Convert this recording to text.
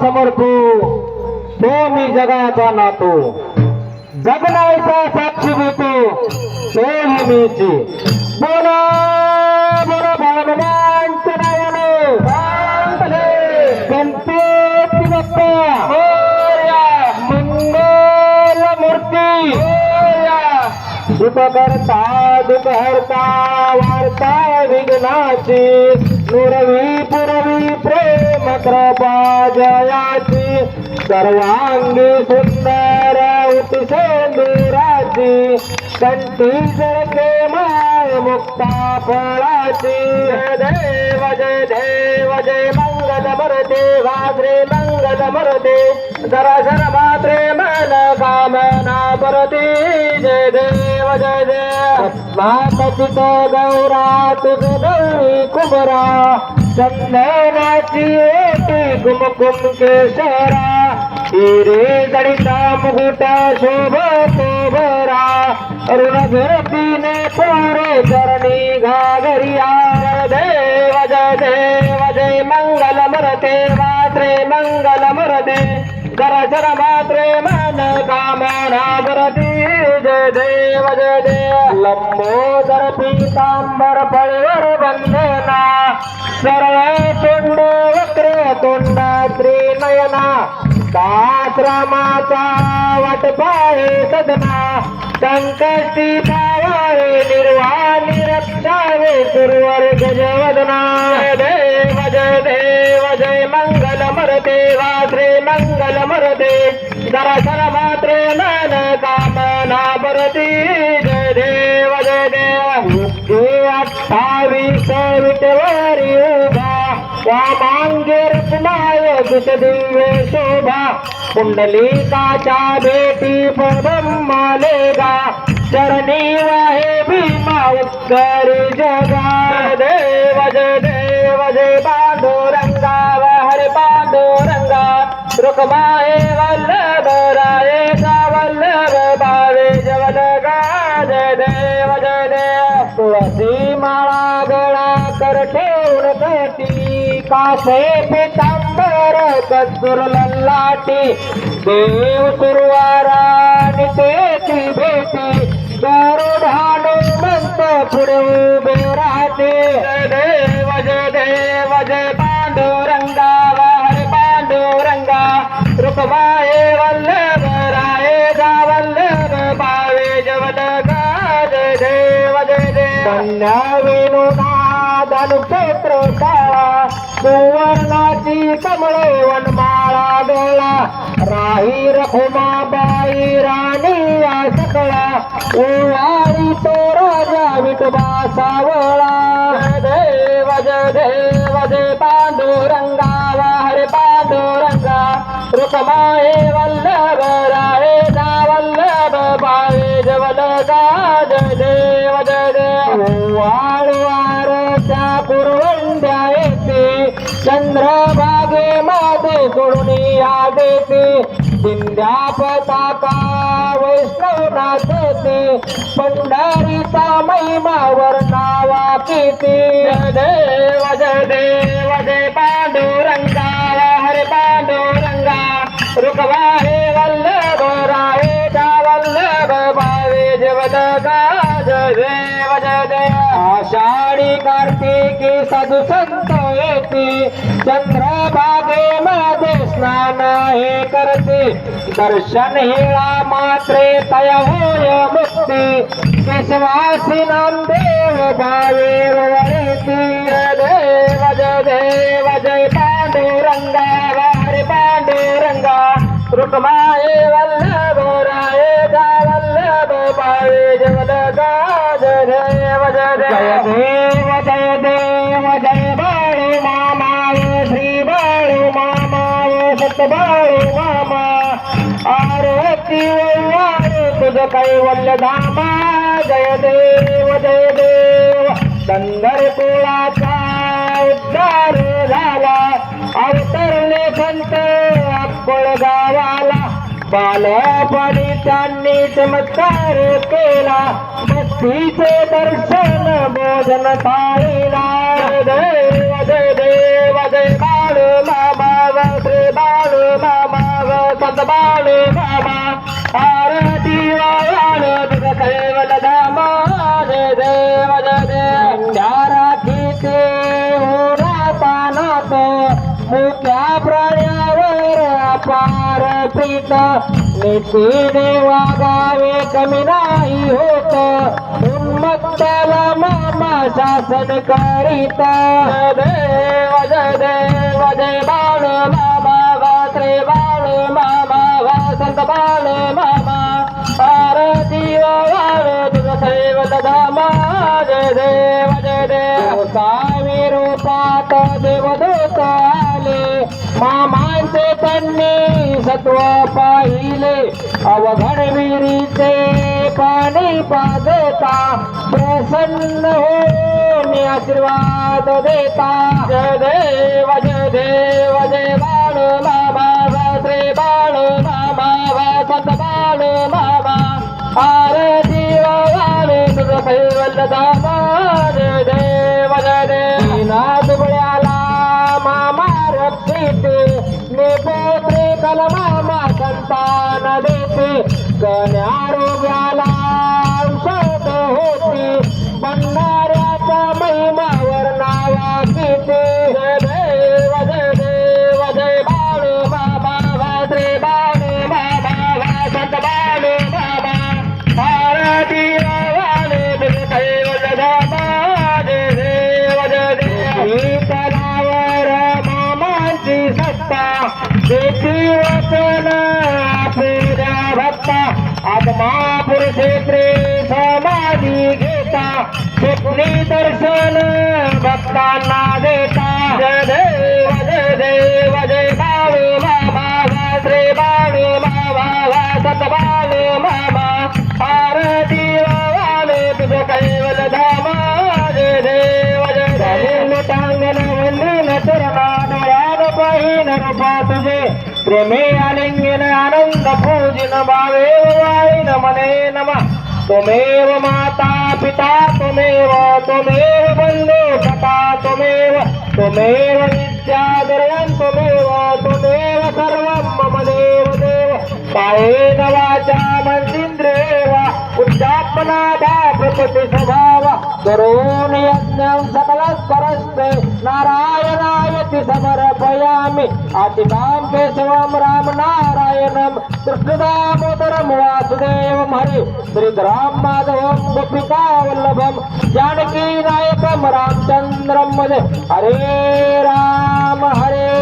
समर्थो तो मी जगाचा नातो. जगण्याचा साक्षी देतो तो मीची. बोला बोला भगवान गणपती बाप्पा. मंगल मूर्ती. सुखकर्ता दुखहर्ता वार्ता विघ्नाची पुरवी पुरवी कृपा जयाची सर्वांगी सुंदर उतिसेंदुराची कंठी जर माय मुक्ता फळाची देव जय देव जय मंगल मरते वाद्रे मंगल मरते जरा जर मात्रे मन कामना परते जय देव जय देव मातचित गौरा तुझ गौरी कुबरा. चंदनाची एटी कुमकुम केशरा हिरे जडिता मुकुटा शोभ शोभरा अरुण घरतीने पोरे चरणी घागरिया देव जय देव जय मंगल मरते मात्रे मंगल मरते जर जर मात्रे मन कामना भरती. जय देव जय देव. लंबोदर पीतांबर पळवर वंदना. सरळ तोंड वक्र तोंडा त्रिनयना. दाश्रमाचा वाट पाहे सदना संकष्टी पावाळे निर्वाणी रक्षावे सुरवर गजवदना. जय देव जय देव जय मंगल मरते. वात्रे मंगल मरते. दर्शन मात्रे मन कामना भरती जय देव जय देव अठ्ठावीस विटवारी उभा. वामांगे रत्नाय दिव्य शोभा. पुंडलिकाच्या भेटी ब्रह्मालेगा चरणी वाहे भीमा उत्तरी जगा. देव जय देव जय पांडुरंगा. हरे पांडुरंगा. रुक्माये वल्लभ कटी कासे पितांबर कस्तुर लल्लाटी देव सुरवारा तेची भेटी. दारू गरुडानु मंत पुढे उभे राहते. देव जय देव जय पांडुरंगा. हरे पांडुरंगा. रुकमाये वल्लभ राये जा वल्लभ. पावे जवल गाज देव जय देव. कन्या विनुनादन क्षेत्र काळा सुवर्णाची कमळे वनमाळा डोळा राही रखुमाबाई राणी या सकळा. उवाळी तो राजा विठोबा सावळा. देव जय देव जय पांडुरंगा. हरे पांडुरंगा. रुक्माये वल्लभ राहे गा वल्लभ बाळे जवल गा जय देव जय देव वाळवारच्या चंद्रभागे मध्ये सोडून या देते. दिंड्या पताका वैष्णवनाथ येते पंढरीचा महिमावर नावा किती. देव जय देव जय पांडुरंगा. हरे पांडुरंगा. रुकवाहे वल्लभ राहे दा वल्लभ भावे जवद गा जय देव जय देव आषाढी कार्तिकी साधू संत. चंद्रभागे मध्ये स्नान हे करते. दर्शन हिळा मात्रे तय होय मुक्ती. विश्वासी नामदेव भावे देव जय देव जय पांडुरंगा वारे पांडुरंगा. रुक्माये वल्ला तुझ कैवल्य धामा जय देव जय देव संदर कुळाचा उद्धार झाला. अवतरले संत अक्कोळ गावाला बालपणी त्यांनी चमत्कार केला. भक्तीचे दर्शन बोधन पाहिला संत बाळू मामा आरती वाळ तुझ कैवल धामा जय देव जय देव त्या राखीचे ओढा पानात मुख्या प्राण्यावर अपार प्रीत कमी नाही होत उन्मत्ताला मामा शासन करीत. देव जय देव जय सैवत जय देव जय देव सावी रूपात देवदूत आले मामांचे त्यांनी सत्व पाहिले. अवघड विहिरीचे पाणी पाजता प्रसन्न होऊन आशीर्वाद देता. जय देव जय देव जय बाळ मामा वासरे बाळ कैवल्य दामा रे देव बळ्याला मामा रक्षित. निपोत्रे कल मामा संतान देते. कन्या स्वप्नी दर्शन भक्तांना देता. जय देव जय देव जय बाळू मामा श्री बाळू मामा सत बाळू मामा. आरती वाले तुझ कैवल धामा. जय देव जय देव. टांगन वंदन चरणा डोळ्यात पाहिन रूपा तुझे. प्रेमे आलिंगन आनंद पूजिन भावे वाईन मने नमा. त्वमेव माता पिता त्वमेव त्वमेव बंधू सखा त्वमेव त्वमेव विद्या द्रवं त्वमेव त्वमेव सर्वं मम देव देव कायेन वाचा मन्दिन्द्रेव प्रकृति स्वभाव करोन यज्ञं सकलस्परस्ते नारायणायति समर्पयामि। आचितां केशवं राम नारायणं कृष्णदामोदरं वासुदेवं हरि। श्रीधरां माधवं गोपिका वल्लभं जानकी नायकं रामचन्द्रं मजे। हरे राम हरे